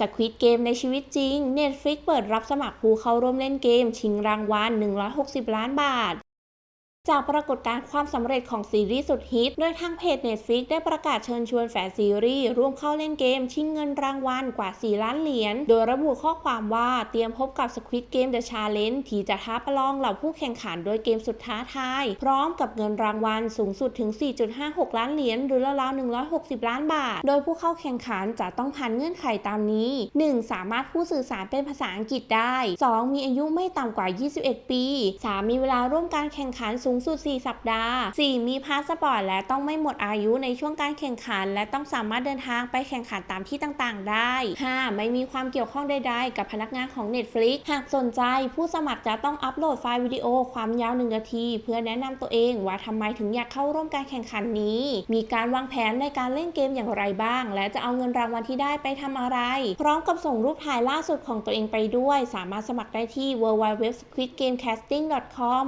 Squid Game ในชีวิตจริง Netflix เปิดรับสมัครผู้เข้าร่วมเล่นเกม ชิงรางวัล 160 ล้านบาท จากปรากฏการณ์ความสำเร็จของซีรีส์สุดฮิต โดยทางเพจ Netflix ได้ประกาศเชิญชวนแฟนซีรีส์ร่วมเข้าเล่นเกม ชิงเงินรางวัลกว่า 4 ล้านเหรียญ โดยระบุข้อความว่าเตรียมพบกับ Squid Game The Challenge ที่จะท้าประลองเหล่าผู้แข่งขันโดยเกมสุดท้าทาย พร้อมกับเงินรางวัลสูงสุดถึง 4.56 ล้านเหรียญหรือราวๆ160 ล้านบาท โดยผู้เข้าแข่งขันจะต้องผ่านเงื่อนไขตามนี้ 1. สามารถพูดสื่อสารเป็นภาษาอังกฤษได้ 2. มีอายุไม่ต่ำกว่า 21 ปี 3. มีเวลาร่วมการแข่งขันสููงสุด 4 สัปดาห์ 4. มีพาสปอร์ตและต้องไม่หมดอายุในช่วงการแข่งขัน และต้องสามารถเดินทางไปแข่งขันตามที่ต่างๆ ได้ 5. ไม่มีความเกี่ยวข้องใดๆ กับพนักงานของ Netflix หากสนใจผู้สมัครจะต้องอัปโหลดไฟล์วิดีโอความยาว 1 นาที เพื่อแนะนำตัวเองว่าทำไมถึงอยากเข้าร่วมการแข่งขันนี้ มีการวางแผนในการเล่นเกมอย่างไรบ้าง และจะเอาเงินรางวัลที่ได้ไปทำอะไร พร้อมกับส่งรูปถ่ายล่าสุดของตัวเองไปด้วย สามารถสมัครได้ที่ www.squidgamecasting.com